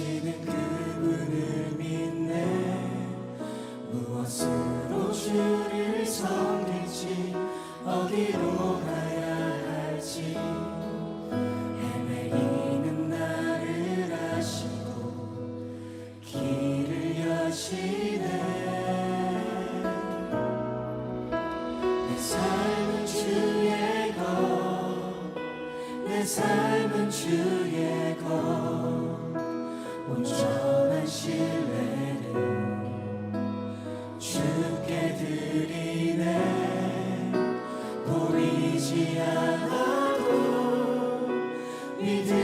하시는 그분을 믿네. 무엇으로 주를 섬길지 어디로 갈지 Te adoro, me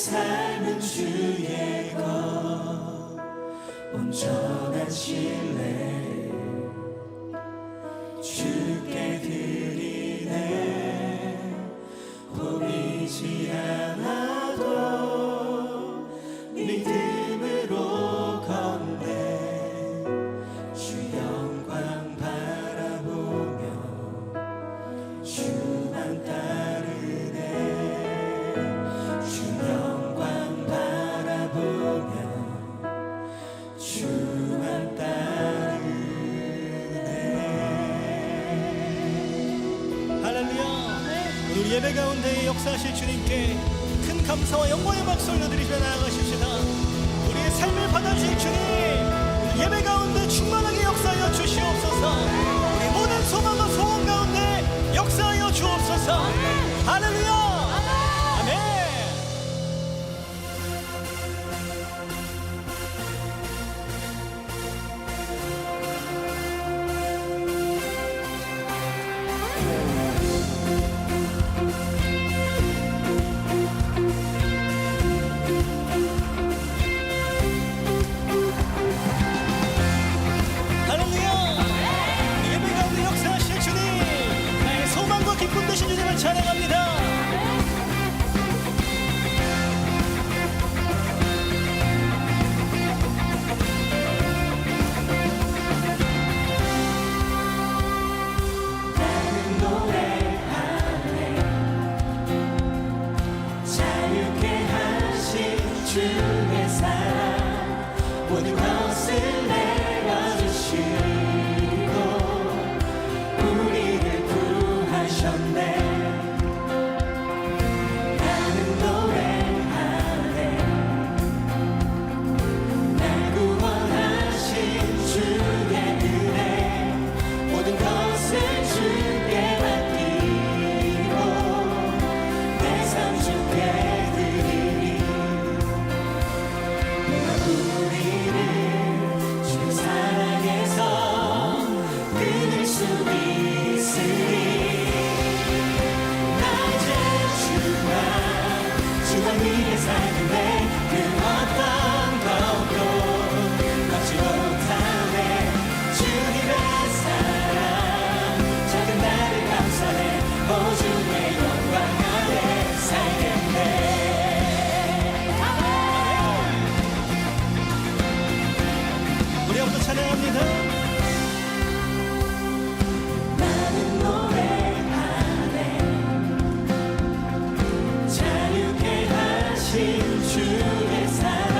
삶은 주의 것. 온전한 신뢰 예배 가운데에 역사하실 주님께 큰 감사와 영광의 박수 올려드리며 나아가십시다. 우리의 삶을 받아주실 주님 예배 가운데 충만하게 역사하여 주시옵소서. 우리 모든 소망과 소원 가운데 역사하여 주옵소서. 할렐루야! 주의 사랑 모든 to be seen. 주의 사랑.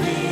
believe.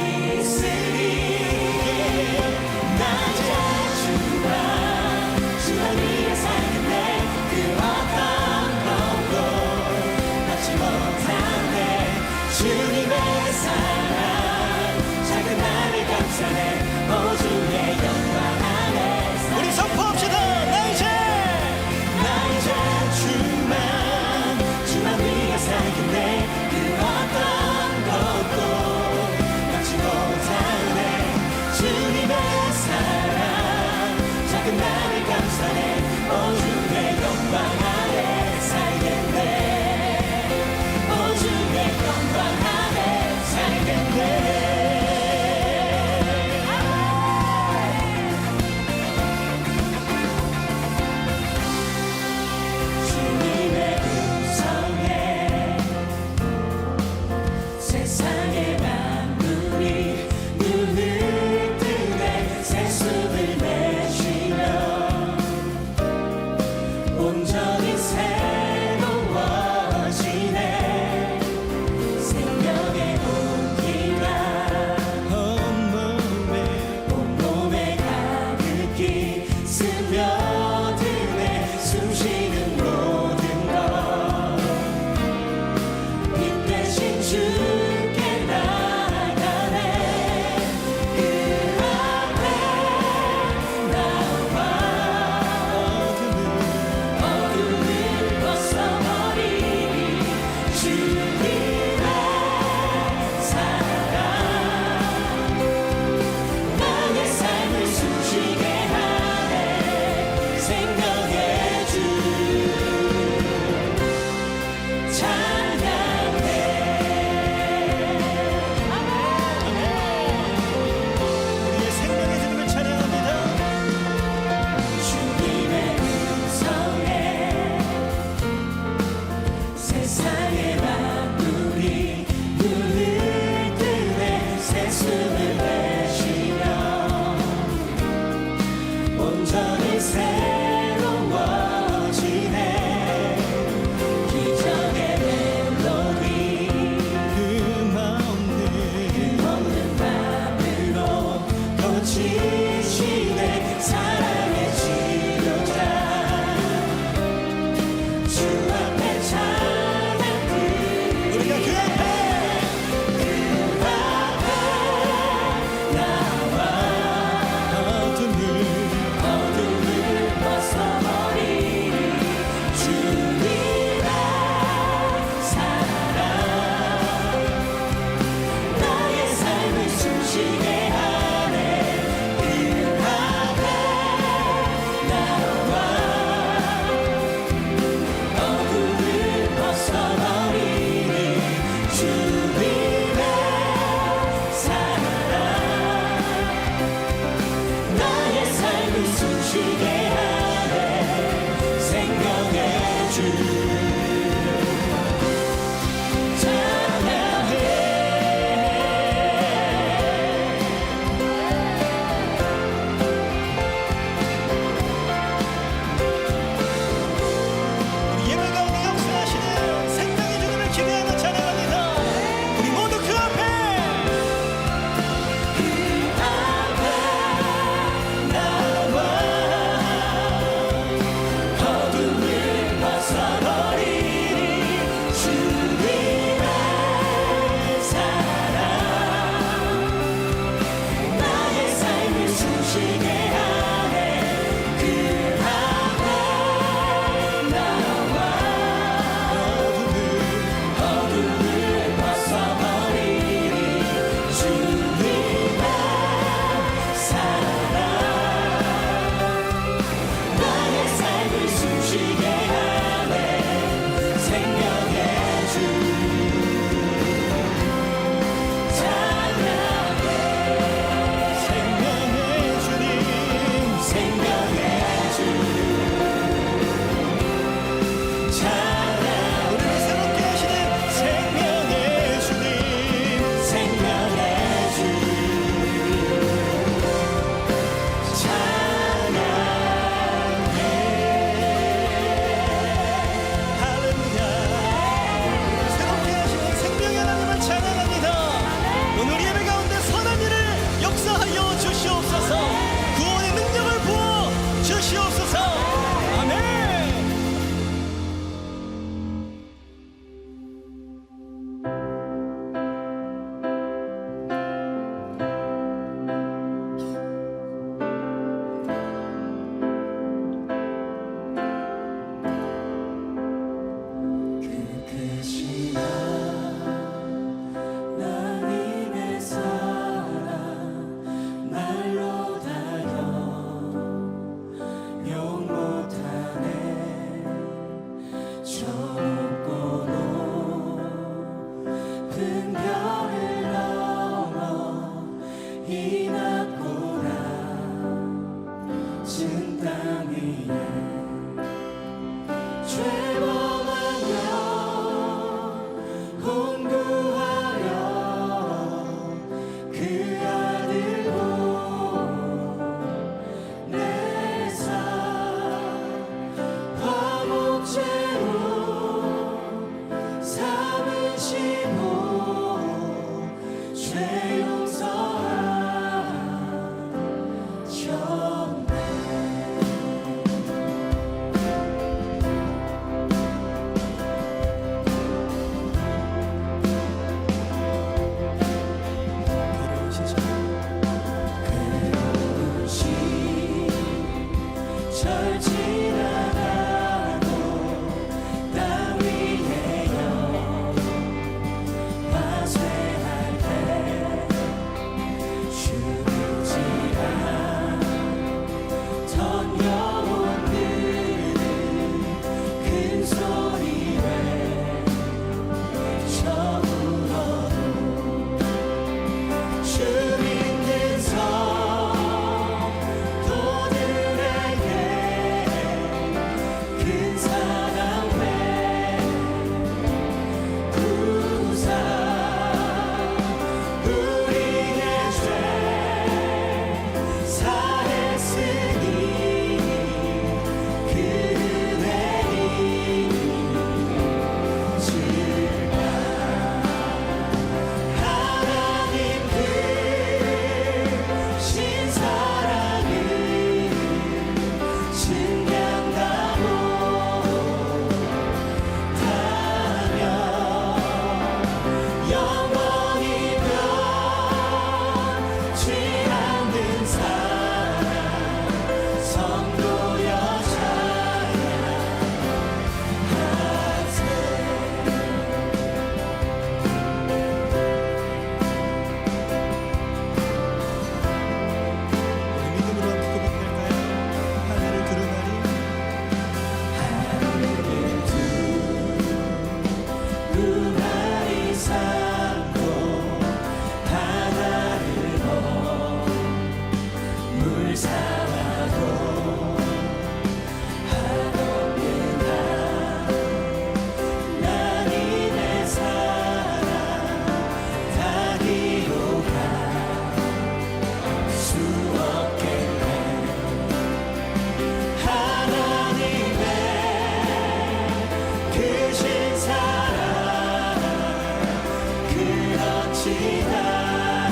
지다